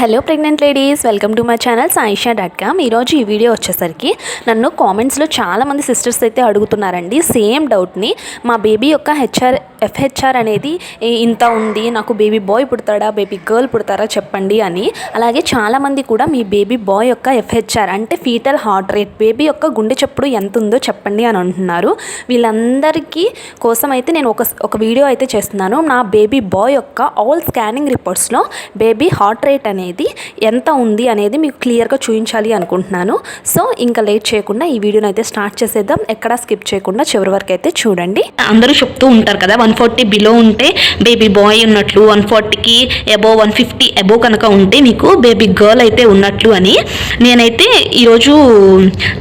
Hello pregnant ladies welcome to my channel Saisha dot com ఈరోజు ఈ video వచ్చేసరికి నన్ను కామెంట్స్లో చాలామంది సిస్టర్స్ అయితే అడుగుతున్నారండి. సేమ్ డౌట్ని మా బేబీ యొక్క హెచ్ఆర్ ఎఫ్హెచ్ఆర్ అనేది ఇంత ఉంది నాకు బేబీ బాయ్ పుడతాడా బేబీ గర్ల్ పుడతారా చెప్పండి అని. అలాగే చాలామంది కూడా మీ బేబీ బాయ్ యొక్క ఎఫ్హెచ్ఆర్ అంటే ఫీటల్ హార్ట్ రేట్ బేబీ యొక్క గుండె చప్పుడు ఎంత ఉందో చెప్పండి అని అంటున్నారు. వీళ్ళందరికీ కోసం అయితే నేను ఒక ఒక వీడియో అయితే చేస్తున్నాను. నా బేబీ బాయ్ యొక్క ఆల్ స్కానింగ్ రిపోర్ట్స్లో బేబీ హార్ట్ రేట్ అనేది ఎంత ఉంది అనేది మీకు క్లియర్గా చూపించాలి అనుకుంటున్నాను. సో ఇంకా లేట్ చేయకుండా ఈ వీడియోని అయితే స్టార్ట్ చేసేద్దాం. ఎక్కడా స్కిప్ చేయకుండా చివరి వరకు అయితే చూడండి. అందరూ చెప్తూ ఉంటారు కదా వన్ ఫార్టీ బిలో ఉంటే బేబీ బాయ్ ఉన్నట్లు వన్ ఫార్టీకి అబోవ్ వన్ ఫిఫ్టీ అబోవ్ కనుక ఉంటే మీకు బేబీ గర్ల్ అయితే ఉన్నట్లు అని. నేనైతే ఈరోజు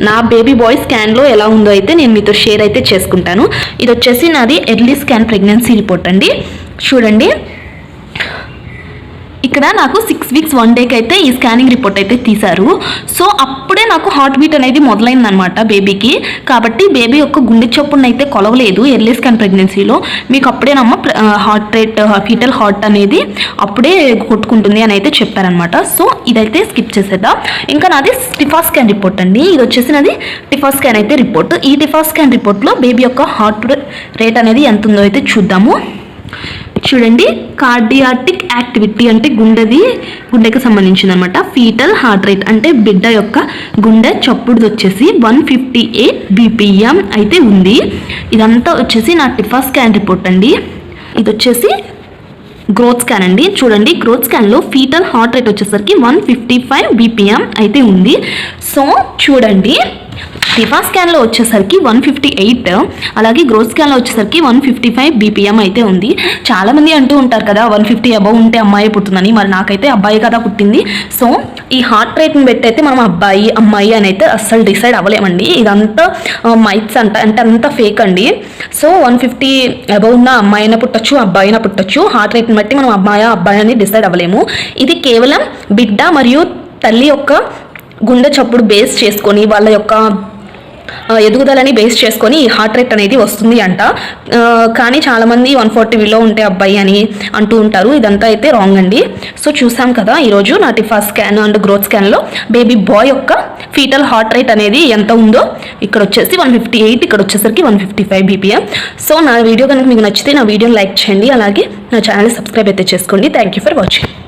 నా బేబీ బాయ్ స్కాన్లో ఎలా ఉందో అయితే నేను మీతో షేర్ అయితే చేసుకుంటాను. ఇది వచ్చేసి నాది ఎర్లీ స్కాన్ ప్రెగ్నెన్సీ రిపోర్ట్ అండి. చూడండి. ఇక్కడ నాకు సిక్స్ వీక్స్ వన్ డేకి అయితే ఈ స్కానింగ్ రిపోర్ట్ అయితే తీశారు. సో అప్పుడే నాకు హార్ట్ బీట్ అనేది మొదలైందనమాట బేబీకి కాబట్టి బేబీ యొక్క గుండె చొప్పున అయితే కొలవలేదు ఎర్లీ స్కాన్ ప్రెగ్నెన్సీలో మీకు అప్పుడేనమ్మ హార్ట్ రేట్ ఫీటల్ హార్ట్ అనేది అప్పుడే కొట్టుకుంటుంది అని అయితే చెప్పారనమాట సో ఇదైతే స్కిప్ చేసేద్దాం. ఇంకా నాది టిఫా స్కాన్ రిపోర్ట్ అండి. ఇది వచ్చేసి నాది టిఫా స్కాన్ అయితే రిపోర్ట్ ఈ టిఫా స్కాన్ రిపోర్ట్లో బేబీ యొక్క హార్ట్ రేట్ అనేది ఎంత ఉందో అయితే చూద్దాము. చూడండి కార్డియాటిక్ యాక్టివిటీ అంటే గుండెది గుండెకి సంబంధించింది అనమాట ఫీటల్ హార్ట్ రేట్ అంటే బిడ్డ యొక్క గుండె చప్పుడు వచ్చేసి వన్ ఫిఫ్టీ ఎయిట్ బీపీఎం అయితే ఉంది. ఇదంతా వచ్చేసి నా టిఫా స్కాన్ రిపోర్ట్ అండి. ఇది వచ్చేసి గ్రోత్ స్కాన్ అండి. చూడండి గ్రోత్ స్కాన్లో ఫీటల్ హార్ట్ రేట్ వచ్చేసరికి వన్ ఫిఫ్టీ ఫైవ్ బీపీఎం అయితే ఉంది. సో చూడండి టిఫా స్కాన్లో వచ్చేసరికి వన్ ఫిఫ్టీ ఎయిట్ అలాగే గ్రోత్ స్కాన్లో వచ్చేసరికి వన్ ఫిఫ్టీ ఫైవ్ బీపీఎం అయితే ఉంది. చాలామంది అంటూ ఉంటారు కదా వన్ ఫిఫ్టీ అబవ్ ఉంటే అమ్మాయి పుట్టిందని. మరి నాకైతే అబ్బాయి కదా పుట్టింది. సో ఈ హార్ట్ రేట్ని బట్టి అయితే మనం అబ్బాయి అమ్మాయి అని అయితే అస్సలు డిసైడ్ అవ్వలేమండి. ఇదంతా మైత్స్ అంట అంటే అంతా ఫేక్ అండి. సో వన్ ఫిఫ్టీ అబవ్ ఉన్న అమ్మాయి అయినా పుట్టచ్చు అబ్బాయి అయినా పుట్టచ్చు హార్ట్ రేట్ని బట్టి మనం అమ్మాయి అబ్బాయి అని డిసైడ్ అవ్వలేము. ఇది కేవలం బిడ్డ మరియు తల్లి యొక్క గుండె చప్పుడు బేస్ చేసుకొని వాళ్ళ యొక్క ఎదుగుదలని బేస్ చేసుకొని ఈ హార్ట్ రేట్ అనేది వస్తుంది అంట. కానీ చాలామంది వన్ ఫార్టీ విలో ఉంటే అబ్బాయి అని అంటూ ఉంటారు. ఇదంతా అయితే రాంగ్ అండి. సో చూసాం కదా ఈరోజు నా టిఫా స్కాన్ అండ్ గ్రోత్ స్కాన్లో బేబీ బాయ్ యొక్క ఫీటల్ హార్ట్ రేట్ అనేది ఎంత ఉందో. ఇక్కడ వచ్చేసి వన్ ఫిఫ్టీ ఎయిట్ ఇక్కడ వచ్చేసరికి one fifty five BPM so నా వీడియో కనుక మీకు నచ్చితే నా వీడియోని లైక్ చేయండి. అలాగే నా ఛానల్ సబ్స్క్రైబ్ అయితే చేసుకోండి. Thank you for watching